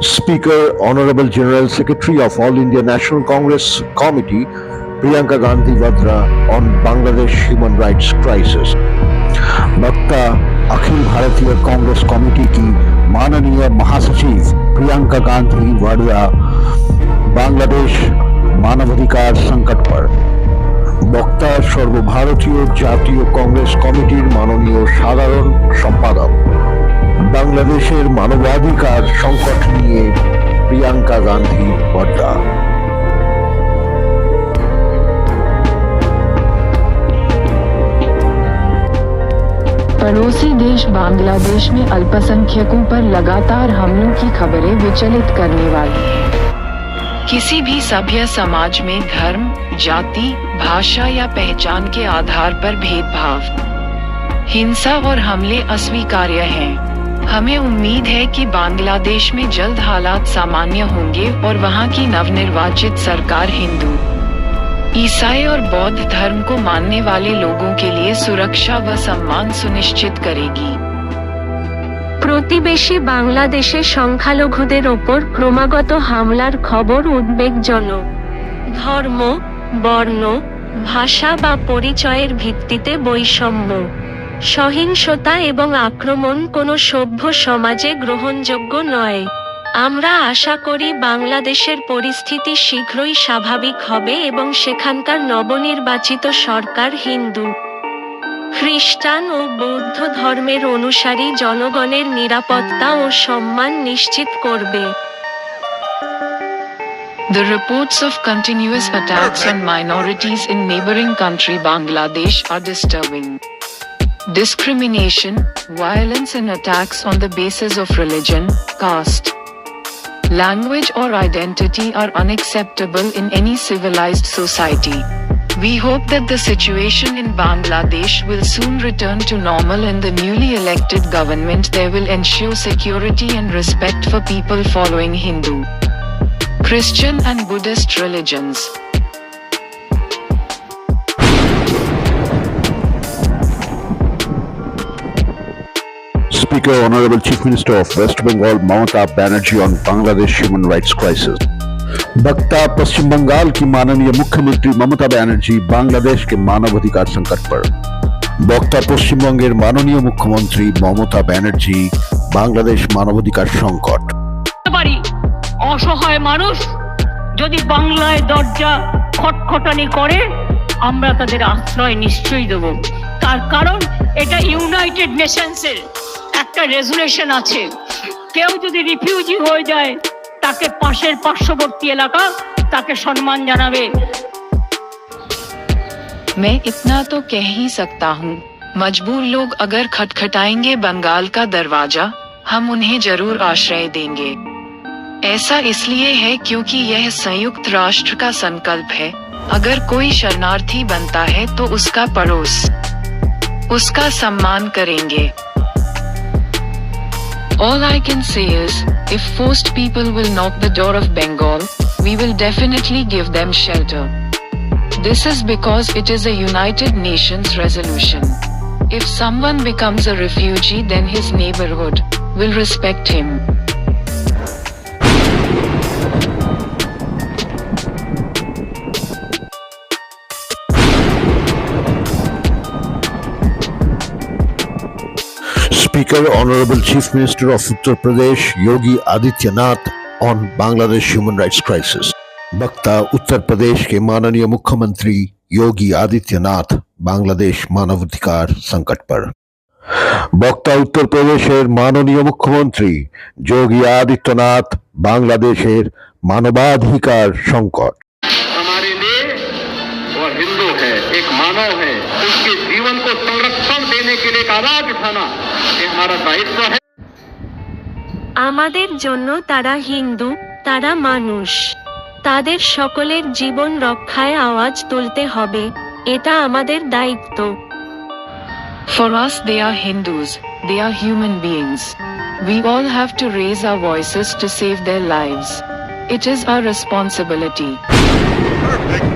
Speaker, Honorable General Secretary of All India National Congress Committee, Priyanka Gandhi Vadra on Bangladesh Human Rights Crisis. বক্তা অখিল ভারতীয় Congress committee কি মাননীয় মহাসচিব প্রিয়াঙ্কা গান্ধী ভাড়া বাংলাদেশ মানবাধিকার সংকট পর বক্তা সর্বভারতীয় জাতীয় কংগ্রেস কমিটির মাননীয় সাধারণ সম্পাদক বাংলাদেশের মানবাধিকার সংকট लिए प्रियंका गांधी वाड्रा पड़ोसी देश बांग्लादेश में अल्पसंख्यकों पर लगातार हमलों की खबरें विचलित करने वाली किसी भी सभ्य समाज में धर्म, जाति, भाषा या पहचान के आधार पर भेदभाव, हिंसा और हमले अस्वीकार्य हैं। हमें उम्मीद है कि बांग्लादेश में जल्द हालात सामान्य होंगे और वहां की नवनिर्वाचित सरकार हिंदू ईसाई और बौद्ध धर्म को मानने वाले लोगों के लिए सुरक्षा व सम्मान सुनिश्चित करेगी প্রতিবেশী বাংলাদেশে সংখ্যালঘুদের ওপর ক্রমাগত হামলার খবর উদ্বেগজনক ধর্ম বর্ণ ভাষা বা পরিচয়ের ভিত্তিতে বৈষম্য সহিংসতা এবং আক্রমণ কোনো সভ্য সমাজে গ্রহণযোগ্য নয়। আমরা আশা করি বাংলাদেশের পরিস্থিতি শীঘ্রই স্বাভাবিক হবে এবং সেখানকার নবনির্বাচিত সরকার হিন্দু খ্রিস্টান ও বৌদ্ধ ধর্মের অনুসারী জনগণের নিরাপত্তা ও সম্মান নিশ্চিত করবে। The reports of continuous attacks on minorities in neighboring country Bangladesh are disturbing. Discrimination, violence and attacks on the basis of religion, caste, language or identity are unacceptable in any civilized society. We hope that the situation in Bangladesh will soon return to normal and the newly elected government there will ensure security and respect for people following Hindu, Christian and Buddhist religions. Speaker, Honorable Chief Minister of West Bengal, Mamata Banerjee on Bangladesh human rights crisis. वक्ता पश्चिम बंगाल की माननीय मुख्यमंत्री ममता बनर्जी बांग्लादेश के मानवाधिकार संकट पर বক্তা পশ্চিমবঙ্গের মাননীয় মুখ্যমন্ত্রী মমতা ব্যানার্জি বাংলাদেশ মানবাধিকার সংকট পারি অসহায় মানুষ যদি বাংলায় দরজা খটখটানি করে আমরা তাদের আশ্রয় নিশ্চয়ই দেব তার কারণ এটা ইউনাইটেড নেশনসের একটা রেজুলেশন আছে কেউ যদি রিফিউজি হয়ে যায় তাকে পাশের পার্শ্ববর্তী এলাকা তাকে সম্মান জানাবে मैं इतना तो कह ही सकता हूँ मजबूर लोग अगर खटखटाएंगे बंगाल का दरवाजा हम उन्हें जरूर आश्रय देंगे ऐसा इसलिए है क्योंकि यह संयुक्त राष्ट्र का संकल्प है अगर कोई शरणार्थी बनता है तो उसका पड़ोस उसका सम्मान करेंगे All I can say is, if forced people will knock the door of Bengal, we will definitely give them shelter. This is because it is a United Nations resolution. If someone becomes a refugee, then his neighborhood will respect him. Speaker, Honorable Chief Minister of Uttar Pradesh, Yogi Adityanath on Bangladesh human rights crisis. वक्ता उत्तर प्रदेश के माननीय मुख्यमंत्री योगी आदित्यनाथ বাংলাদেশ মানবাধিকার সংকট पर বক্তা উত্তর প্রদেশের মাননীয় মুখ্যমন্ত্রী যোগী আদিত্যনাথ বাংলাদেশের মানবাধিকার সংকট मानव है उसके जीवन को संरक्षण देने के लिए एक आवाज उठाना ये हमारा दायित्व है আমাদের জন্য তারা হিন্দু তারা মানুষ তাদের সকলের জীবন রক্ষায় আওয়াজ তুলতে হবে এটা আমাদের দায়িত্ব For us, they are Hindus, they are human beings. We all have to raise our voices to save their lives. It is our responsibility. Perfect.